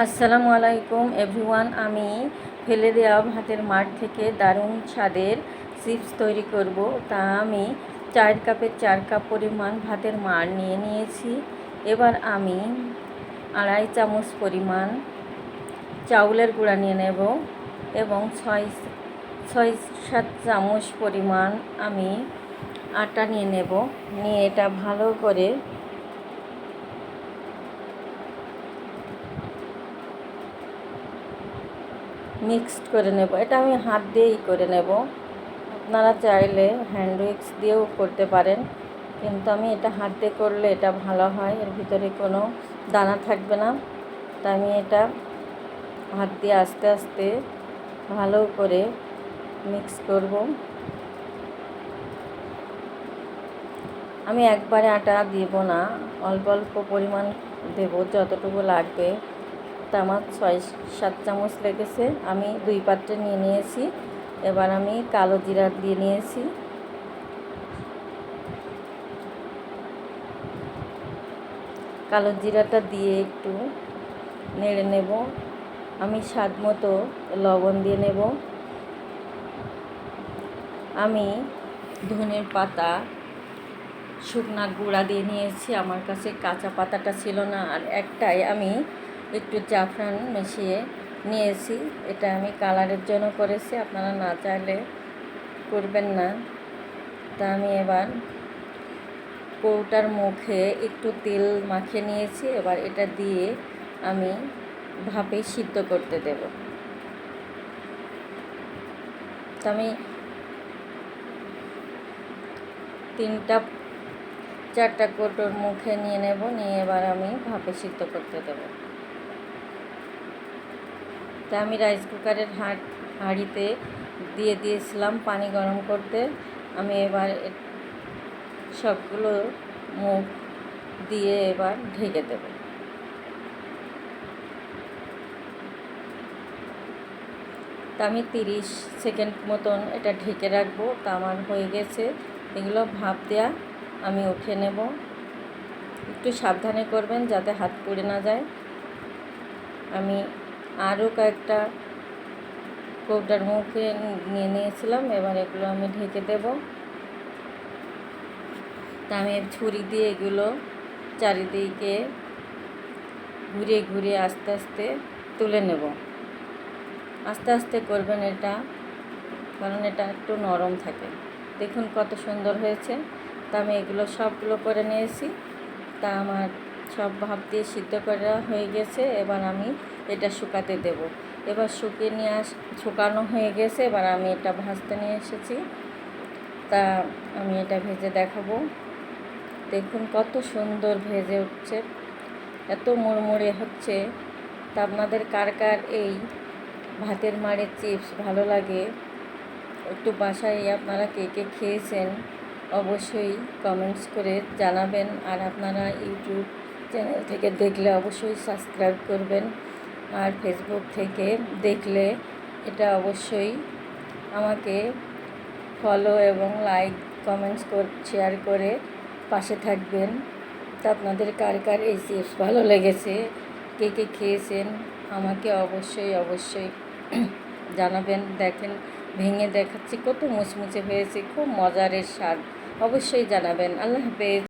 আসসালামু আলাইকুম এভরিওয়ান আমি ফেলে দেওয়া ভাতের মাঠ থেকে দারুণ স্বাদের চিপস তৈরি করব। তা আমি চার কাপের চার কাপ পরিমাণ ভাতের মার নিয়ে নিয়েছি। এবার আমি আড়াই চামচ পরিমাণ চাউলের গুঁড়া নিয়ে নেব এবং ছয় ছয় সাত চামচ পরিমাণ আমি আটা নিয়ে নেব। নিয়ে এটা ভালো করে মিক্সড করে নেব। এটা আমি হাত দিয়েই করে নেব। আপনারা চাইলে হ্যান্ড উইক্স দিয়েও করতে পারেন। কিন্তু আমি এটা হাত দিয়ে করলে এটা ভালো হয়। এর ভিতরে কোনো দানা থাকবে না। তাই আমি এটা হাত দিয়ে আস্তে আস্তে ভালো করে মিক্স করব। আমি একবারে আটা দিব না। অল্প অল্প পরিমাণ দেব, যতটুকু লাগবে। তা আমার ছয়, সাত চামচ লেগেছে। আমি দুই পাত্রে নিয়ে নিয়েছি। এবার আমি কালো জিরা দিয়ে নিয়েছি। কালো জিরাটা দিয়ে একটু নেড়ে নেব। আমি স্বাদ মতো লবণ দিয়ে নেব। আমি ধনের পাতা, শুকনা গুঁড়া দিয়ে নিয়েছি। আমার কাছে কাঁচা পাতাটা ছিল না। আর একটাই আমি একটু জাফরান মিশিয়ে নিয়েছি। এটা আমি কালারের জন্য করেছি, আপনারা না চাইলে করবেন না। তা আমি এবার কৌটার মুখে একটু তেল মাখিয়ে নিয়েছি, এবার এটা দিয়ে আমি ভাপে সিদ্ধ করতে দেব। তা আমি তিনটা, চারটা কৌটোর মুখে নিয়ে নেব, নিয়ে এবার আমি ভাপে সিদ্ধ করতে দেবো। তা আমি রাইস কুকারের হাঁড় হাঁড়িতে দিয়ে দিয়েছিলাম পানি গরম করতে। আমি এবার সবগুলো মুখ দিয়ে এবার ঢেকে দেব। তা আমি তিরিশ সেকেন্ড মতন এটা ঢেকে রাখব, তা আমার হয়ে গেছে। এগুলো ভাপ দেয়া, আমি উঠে নেব। একটু সাবধানে করবেন যাতে হাত পড়ে না যায়। আমি আরও কয়েকটা কৌটার মুখে নিয়ে নিয়েছিলাম, এবার এগুলো আমি ঢেকে দেব। তা আমি ছুরি দিয়ে এগুলো চারিদিকে ঘুরে ঘুরে আস্তে আস্তে তুলে নেব। আস্তে আস্তে করবেন এটা, কারণ এটা একটু নরম থাকে। দেখুন কত সুন্দর হয়েছে। তা আমি এগুলো সবগুলো করে নিয়েছি। তা আমার সব ভাব দিয়ে সিদ্ধ করা হয়ে গেছে, এবার আমি এটা শুকাতে দেব। এবার শুকিয়ে নিয়ে আস, শুকানো হয়ে গেছে, এবার আমি এটা ভাজতে নিয়ে এসেছি। তা আমি এটা ভেজে দেখাবো। দেখুন কত সুন্দর ভেজে উঠছে, এত মুড়মুড়ে হচ্ছে। তা আপনাদের কার কার এই ভাতের মাড়ের চিপস ভালো লাগে, একটু বাসায় আপনারা কে কে খেয়েছেন, অবশ্যই কমেন্টস করে জানাবেন। আর আপনারা ইউটিউব চ্যানেল থেকে দেখলে অবশ্যই সাবস্ক্রাইব করবেন আর ফেসবুক থেকে দেখলে এটা অবশ্যই আমাকে ফলো এবং লাইক কমেন্টস শেয়ার করে পাশে থাকবেন। তা আপনাদের কার কার এই চিপস ভালো লেগেছে? কে কে খেয়েছেন? আমাকে অবশ্যই অবশ্যই জানাবেন। দেখেন, ভেঙে দেখাচ্ছি, কত মুচমুচে হয়েছে, খুব মজারের স্বাদ। অবশ্যই জানাবেন। আল্লাহ হাফেজ।